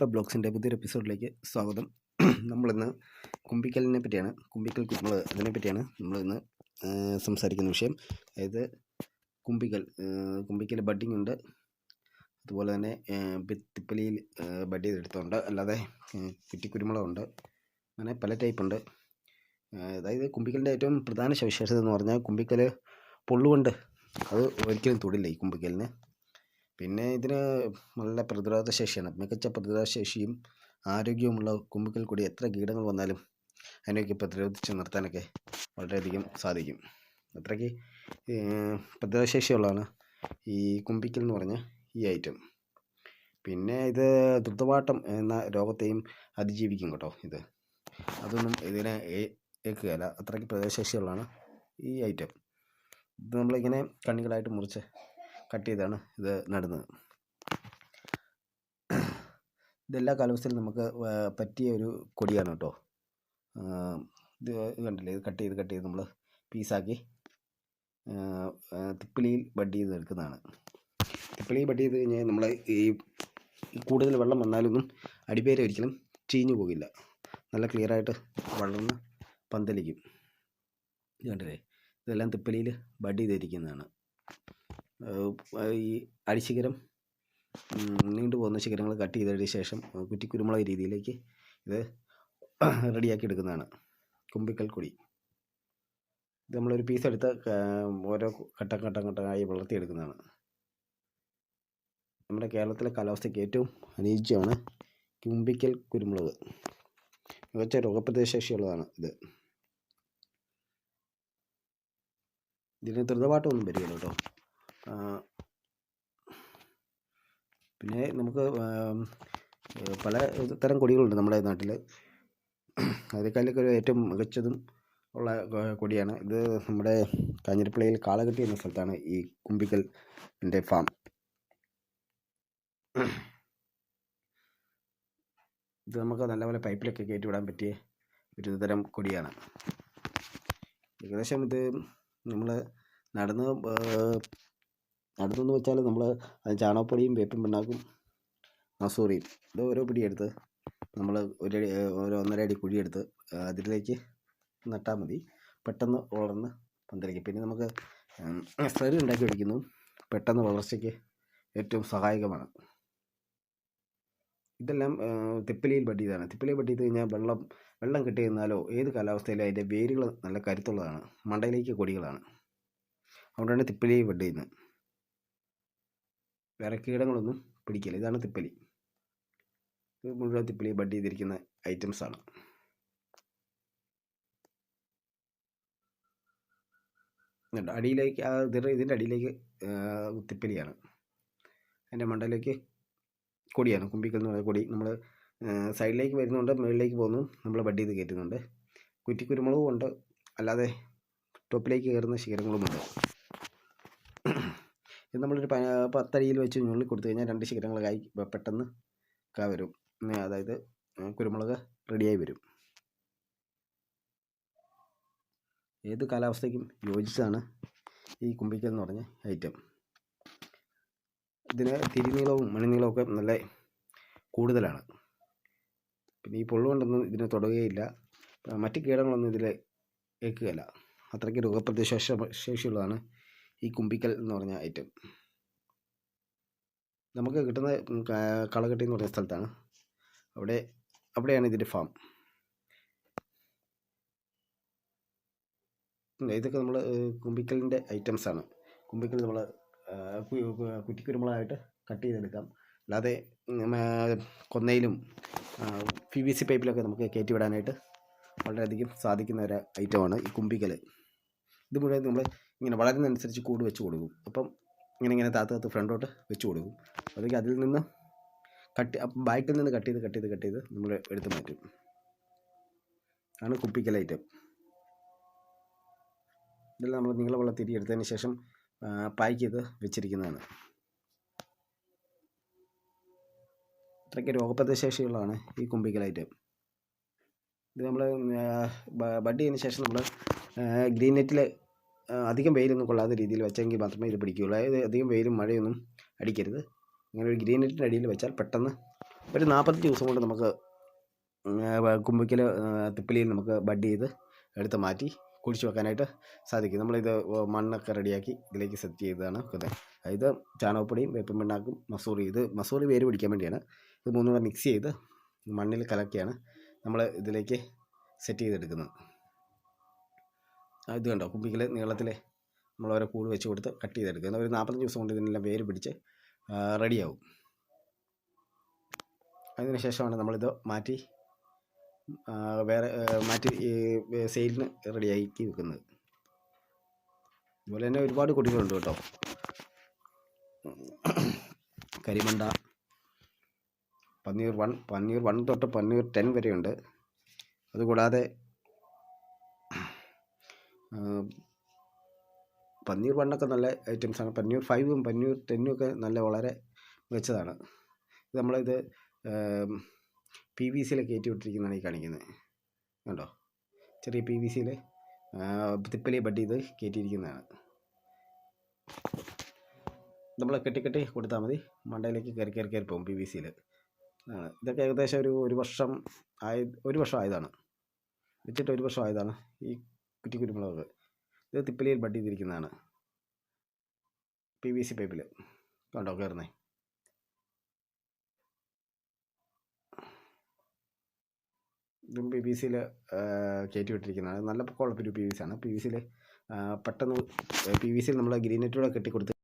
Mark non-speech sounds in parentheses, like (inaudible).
ദീപ ബ്ലോഗ്സിന്റെ പുതിയൊരു എപ്പിസോഡിലേക്ക് സ്വാഗതം. നമ്മളിന്ന് കുമ്പിക്കലിനെ പറ്റിയാണ് കുമ്പിക്കൽ നമ്മൾ അതിനെ പറ്റിയാണ് നമ്മളിന്ന് സംസാരിക്കുന്ന വിഷയം. അതായത് കുമ്പിക്കൽ കുമ്പിക്കൽ ബഡ്ഡിംഗ് ഉണ്ട്. അതുപോലെ തന്നെ തിപ്പലിയിൽ ബഡ് ചെയ്തെടുത്തുണ്ട് അല്ലാതെ കുറ്റിക്കുരുമുളകുണ്ട് അങ്ങനെ പല ടൈപ്പ് ഉണ്ട്. അതായത് കുമ്പിക്കലിന്റെ ഏറ്റവും പ്രധാന സവിശേഷത എന്ന് പറഞ്ഞാൽ കുമ്പിക്കൽ പൊള്ളുകൊണ്ട് അത് ഒരിക്കലും തൊടില്ല ഈ കുമ്പിക്കലിന്. പിന്നെ ഇതിന് നല്ല പ്രതിരോധ ശേഷിയാണ്. മികച്ച പ്രതിരോധ ശേഷിയും ആരോഗ്യവുമുള്ള കുമ്പിക്കൽ കൂടി എത്ര കീടങ്ങൾ വന്നാലും അതിനെയൊക്കെ പ്രതിരോധിച്ച് നിർത്താനൊക്കെ വളരെയധികം സാധിക്കും. അത്രയ്ക്ക് ഏഹ്, പ്രതിരോധ ശേഷിയുള്ളതാണ് ഈ കുമ്പിക്കൽ എന്ന് പറഞ്ഞ ഈ ഐറ്റം പിന്നെ ഇത് ദ്രുതവാട്ടം എന്ന രോഗത്തെയും അതിജീവിക്കും കേട്ടോ ഇത്. അതൊന്നും ഇതിനെ ഏക്കുകയല്ല. അത്രയ്ക്ക് പ്രതിരോധശേഷിയുള്ളതാണ് ഈ ഐറ്റം ഇത് നമ്മളിങ്ങനെ കണ്ണികളായിട്ട് മുറിച്ച് കട്ട് ചെയ്താണ് ഇത് നടുന്നത്. ഇതെല്ലാ കാലാവസ്ഥയിലും നമുക്ക് പറ്റിയ ഒരു കൊടിയാണ് കേട്ടോ. ഇത് കണ്ടില്ലേ? ഇത് കട്ട് ചെയ്ത് കട്ട് ചെയ്ത് നമ്മൾ പീസാക്കി തിപ്പിളിയിൽ ബഡ് ചെയ്ത് എടുക്കുന്നതാണ്. തിപ്പിളിയിൽ ബഡ് ചെയ്ത് കഴിഞ്ഞാൽ നമ്മൾ ഈ കൂടുതൽ വെള്ളം വന്നാലൊന്നും അടിപേരെ ഒരിക്കലും ചീഞ്ഞു പോകില്ല. നല്ല ക്ലിയറായിട്ട് വളർന്ന് പന്തലിക്കും. കണ്ടില്ലേ? ഇതെല്ലാം തിപ്പലിയിൽ ബഡ് ചെയ്തിരിക്കുന്നതാണ്. ഈ അടിശിഖരം നീണ്ടു പോകുന്ന ശിഖരങ്ങൾ കട്ട് ചെയ്തതിന് ശേഷം കുറ്റിക്കുരുമുളക് രീതിയിലേക്ക് ഇത് (clears throat) റെഡിയാക്കി എടുക്കുന്നതാണ്. കുമ്പിക്കൽ കൊടി. ഇത് നമ്മളൊരു പീസ് എടുത്ത് ഓരോ ഘട്ടം ഘട്ടം ഘട്ടമായി വളർത്തിയെടുക്കുന്നതാണ്. നമ്മുടെ കേരളത്തിലെ കാലാവസ്ഥയ്ക്ക് ഏറ്റവും അനുയോജ്യമാണ് കുമ്പിക്കൽ കുരുമുളക്. മികച്ച രോഗപ്രതിശേഷിയുള്ളതാണ് ഇത്. ഇതിന് ദ്രുതപാട്ടമൊന്നും വരികയില്ല കേട്ടോ. പിന്നെ നമുക്ക് പല തരം കൊടികളുണ്ട് നമ്മുടെ നാട്ടിൽ അതിനേക്കാളൊക്കെ ഏറ്റവും മികച്ചതും ഉള്ള കൊടിയാണ്. ഇത് നമ്മുടെ കാഞ്ഞിരപ്പള്ളിയിൽ കാളകെട്ടി എന്ന സ്ഥലത്താണ് ഈ കുമ്പിക്കൽ ന്റെ ഫാം. ഇത് നമുക്ക് നല്ലപോലെ പൈപ്പിലൊക്കെ കയറ്റി വിടാൻ പറ്റിയ ഒരു തരം കൊടിയാണ്. ഏകദേശം ഇത് നമ്മൾ നടന്ന് നടന്നെന്ന് വെച്ചാൽ നമ്മൾ ചാണകപ്പൊടിയും വേപ്പിൻ പിണ്ണാക്കും. മസൂറിയും ഇത് ഓരോ പിടിയെടുത്ത് നമ്മൾ ഒരു ഒരു ഒന്നര അടി കുഴിയെടുത്ത് അതിലേക്ക് നട്ടാൽ മതി. പെട്ടെന്ന് വളർന്ന് പന്തലിക്കും. പിന്നെ നമുക്ക് സ്ലറി ഉണ്ടാക്കി പിടിക്കുന്നു പെട്ടെന്ന് വളർച്ചയ്ക്ക് ഏറ്റവും സഹായകമാണ്. ഇതെല്ലാം തിപ്പലിയിൽ പട്ടിയതാണ്. തിപ്പലിയിൽ ചെയ്ത് കഴിഞ്ഞാൽ വെള്ളം വെള്ളം കിട്ടി നിന്നാലോ ഏത് കാലാവസ്ഥയിലും അതിന്റെ വേരുകൾ നല്ല കരുത്തുള്ളതാണ്. മണ്ടയിലേക്ക് കൊടികളാണ്. അതുകൊണ്ടാണ് തിപ്പലിയിൽ ബഡ് ചെയ്യുന്നത് വേറെ കീടങ്ങളൊന്നും പിടിക്കില്ല. ഇതാണ് തിപ്പലി. ഇത് മുഴുവൻ തിപ്പലി ബഡ് ചെയ്തിരിക്കുന്ന ഐറ്റംസ് ആണ്. എന്നിട്ട് അടിയിലേക്ക് ആ ഇതിന്റെ അടിയിലേക്ക് തിപ്പലിയാണ്. അതിന്റെ മണ്ടയിലേക്ക് കൊടിയാണ്. കുമ്പിക്കൽ എന്ന് പറയുന്ന കൊടി നമ്മൾ സൈഡിലേക്ക് വരുന്നുണ്ട് മുകളിലേക്ക് പോകുന്നു നമ്മൾ ബഡ് ചെയ്ത് കയറ്റുന്നുണ്ട്. കുറ്റിക്കുരുമുളകും ഉണ്ട്. അല്ലാതെ ടോപ്പിലേക്ക് കയറുന്ന ശിഖരങ്ങളുമുണ്ട്. ഇത് നമ്മളൊരു പത്തരിയിൽ വെച്ച് ഉള്ളിൽ കൊടുത്തു കഴിഞ്ഞാൽ രണ്ട് ശിഖരങ്ങളായി പെട്ടെന്ന് കാ വരും. അതായത് കുരുമുളക് റെഡിയായി വരും. ഏത് കാലാവസ്ഥയ്ക്കും യോജിച്ചതാണ് ഈ കുമ്പിക്കൽ എന്ന് പറഞ്ഞ ഐറ്റം ഇതിന് തിരിനീളവും മണിനീളവും ഒക്കെ നല്ല കൂടുതലാണ്. പിന്നെ ഈ പൊള്ളുകൊണ്ടൊന്നും ഇതിനെ തൊടുകയില്ല. ആ, മറ്റ് കീടങ്ങളൊന്നും ഇതിൽ ഏൽക്കുകയില്ല അത്രയ്ക്ക് രോഗപ്രതിശേഷ ശേഷിയുള്ളതാണ്. ഈ കുമ്പിക്കൽ എന്ന് പറഞ്ഞ ഐറ്റം നമുക്ക് കിട്ടുന്ന കളകെട്ടി എന്ന് പറയുന്ന സ്ഥലത്താണ്. അവിടെ അവിടെയാണ് ഇതിന്റെ ഫാം ഇതൊക്കെ നമ്മൾ കുമ്പിക്കലിന്റെ ഐറ്റംസ് ആണ്. കുമ്പിക്കൽ നമ്മൾ കുറ്റിക്കുരുമുളകായിട്ട് കട്ട് ചെയ്തെടുക്കാം. അല്ലാതെ കൊന്നയിലും പി വി സി പൈപ്പിലൊക്കെ നമുക്ക് കയറ്റി വിടാനായിട്ട് വളരെയധികം സാധിക്കുന്ന ഒരു ഐറ്റമാണ് ഈ കുമ്പിക്കൽ. ഇത് മുഴുവൻ നമ്മൾ ഇങ്ങനെ വളരുന്നതനുസരിച്ച് കൂട് വെച്ച് കൊടുക്കും. അപ്പം ഇങ്ങനെ ഇങ്ങനെ താത്ത താത്ത് ഫ്രണ്ടോട്ട് വെച്ച് കൊടുക്കും. അതൊക്കെ അതിൽ നിന്ന് കട്ട് ബാക്കിൽ നിന്ന് കട്ട് ചെയ്ത് കട്ട് ചെയ്ത് കട്ട് ചെയ്ത് നമ്മൾ എടുത്ത് മാറ്റും. ആണ് കുപ്പിക്കൽ ഐറ്റം. ഇതെല്ലാം നമ്മൾ നീളമുള്ള തിരി എടുത്തതിന് ശേഷം പാക്ക് ചെയ്ത് വെച്ചിരിക്കുന്നതാണ്. ഇത്രയ്ക്ക് രോഗപ്രതിശേഷിയുള്ളതാണ് ഈ കുമ്പിക്കൽ ഐറ്റം. ഇത് നമ്മൾ ബഡ് ചെയ്തതിന് ശേഷം നമ്മൾ ഗ്രീൻ നെറ്റിൽ അധികം വെയിലൊന്നും കൊള്ളാത്ത രീതിയിൽ വെച്ചെങ്കിൽ മാത്രമേ ഇത് പിടിക്കുകയുള്ളൂ. അതായത് അധികം വെയിലും മഴയൊന്നും അടിക്കരുത്. ഇങ്ങനെ ഒരു ഗ്രീൻ നെറ്റിന്റെ അടിയിൽ വെച്ചാൽ പെട്ടെന്ന് ഒരു നാൽപ്പത്തഞ്ച് ദിവസം കൊണ്ട് നമുക്ക് കുമ്പിക്കൽ തിപ്പിലിയിൽ നമുക്ക് ബഡ് ചെയ്ത് എടുത്ത് മാറ്റി കുഴിച്ച് വെക്കാനായിട്ട് സാധിക്കും. നമ്മളിത് മണ്ണൊക്കെ റെഡിയാക്കി ഇതിലേക്ക് സെറ്റ് ചെയ്തതാണ് വെക്കുന്നത്. അതായത് ചാണകപ്പൊടിയും വേപ്പം പിണ്ണാക്കും മസൂറി. ഇത് മസൂറി വേര് പിടിക്കാൻ വേണ്ടിയാണ്. ഇത് മൂന്നും കൂടെ മിക്സ് ചെയ്ത് മണ്ണിൽ കലക്കിയാണ് നമ്മൾ ഇതിലേക്ക് സെറ്റ് ചെയ്തെടുക്കുന്നത്. ഇത് കണ്ടോ? കുമ്പിക്കൽ നീളത്തിൽ നമ്മൾ ഓരോ കൂട് വെച്ച് കൊടുത്ത് കട്ട് ചെയ്തെടുക്കുക. ഒരു നാൽപ്പത്തഞ്ച് ദിവസം കൊണ്ട് ഇതിനെല്ലാം വേര് പിടിച്ച് റെഡിയാവും അതിന് ശേഷമാണ് നമ്മളിത് മാറ്റി വേറെ മാറ്റി സെയിലിന് റെഡിയാക്കി വെക്കുന്നത്. അതുപോലെ തന്നെ ഒരുപാട് കൊടികളുണ്ട് കേട്ടോ. കരിമണ്ട പന്നീർ വൺ പന്നീർ വൺ തൊട്ട് പന്നീർ ടെൻ വരെയുണ്ട്. അതുകൂടാതെ പന്നീർ വണ്ണൊക്കെ നല്ല ഐറ്റംസാണ്. പന്നീർ ഫൈവും പന്നീർ ടെന്നും ഒക്കെ നല്ല വളരെ മികച്ചതാണ്. ഇത് നമ്മളിത് പി വി സിയിൽ കയറ്റി വിട്ടിരിക്കുന്നതാണ് ഈ കാണിക്കുന്നത്. കണ്ടോ? ചെറിയ പി വി സിയിൽ തിപ്പലി ബഡ് ചെയ്ത് കയറ്റിയിരിക്കുന്നതാണ്. നമ്മൾ കെട്ടി കെട്ടി കൊടുത്താൽ മതി. മണ്ടയിലേക്ക് കയറി കയറി കയറി പോകും പി വി സിയിൽ ഇതൊക്കെ ഏകദേശം ഒരു ഒരു വർഷം ആയ ഒരു വർഷം ആയതാണ്. വെച്ചിട്ട് ഒരു വർഷം ആയതാണ്. ഈ കുറ്റി കുരുമുളക് ഇത് തിപ്പലിയിൽ ബഡ് ചെയ്തിരിക്കുന്നതാണ് പി വി സി പൈപ്പിൽ കണ്ടോ കയറുന്നേ ഇതും പി വി സിയിൽ കയറ്റി വിട്ടിരിക്കുന്നതാണ് നല്ല ഒരു പി വി സി ആണ്. പി വി സിയിൽ പെട്ടെന്ന് പി വി സിയിൽ നമ്മൾ ഗ്രീനെറ്റൂടെ കെട്ടി കൊടുത്ത്